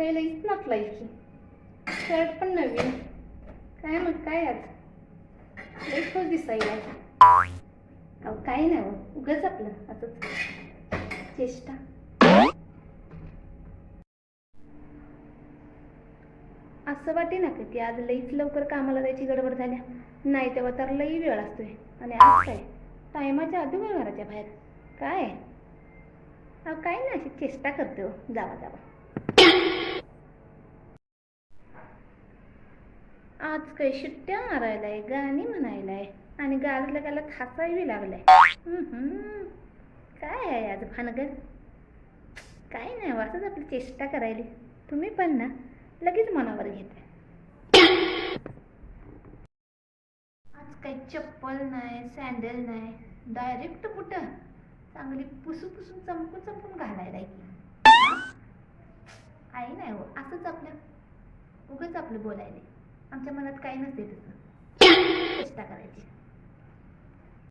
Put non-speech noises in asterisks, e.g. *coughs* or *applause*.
काही लईच नटलाय की शर्ट पण नवीन. काय मग काय आज? लईच पण दिसायला अहो काय नाही हो उगाच आपलं असंच चेष्टा. असं वाटे ना का की आज लईच लवकर कामाला जायची गडबड झाल्या. नाही तेव्हा तर लई वेळ असतोय. आणि आज काय? टायमाच्या आधी घराच्या बाहेर. काय? अहो काय नाही अशी चेष्टा करते हो. जावा जावा. आज काही शिट्ट्या मारायलाय गाणी म्हणायलाय आणि गाजला गाला हसायला लागलाय. काय आहे आज भानगड? काय नाही वाचत असंच आपली चेष्टा करायली. तुम्ही पण ना लगेच मनावर घेताय आज काही चप्पल नाही सँडल नाही डायरेक्ट कुठं? चांगली पुसू पुसून चमकून चमकून घालायला की. आई नाही हो असंच आपलं उगच आपलं बोलायले आमच्या मनात काही नसते तसं. *coughs* चेष्टा करायची.